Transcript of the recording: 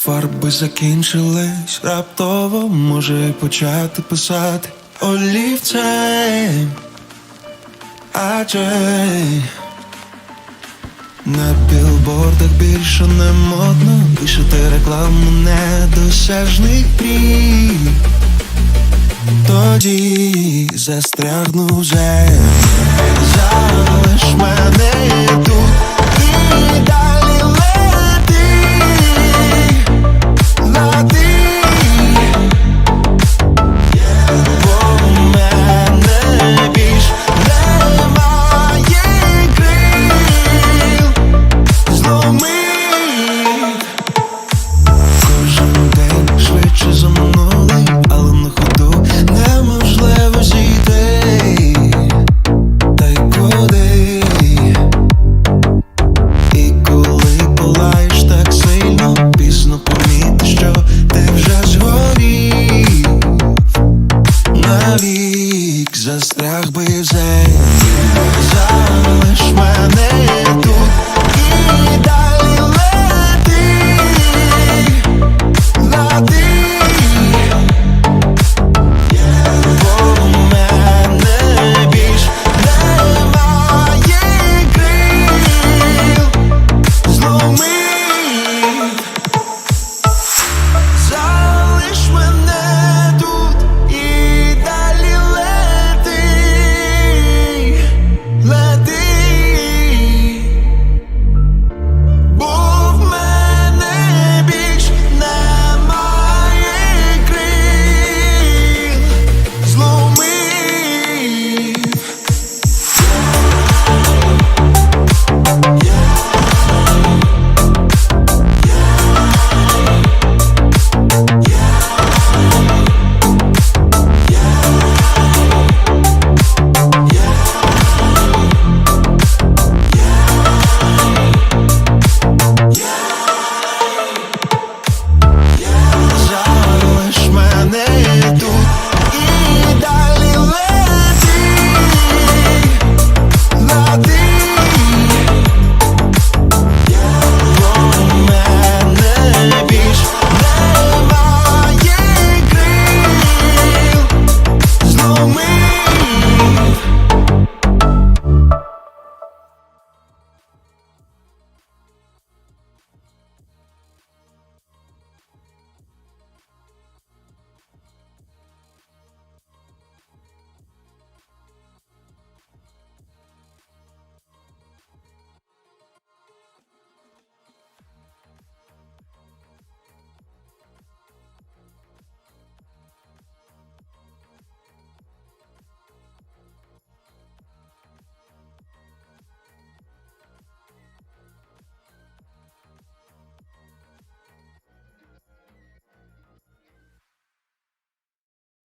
Фарби закінчились, раптово може почати писати олівцем. Адже на білбордах більше не модно Пишете рекламу недосяжних мрій Тоді застрягну вже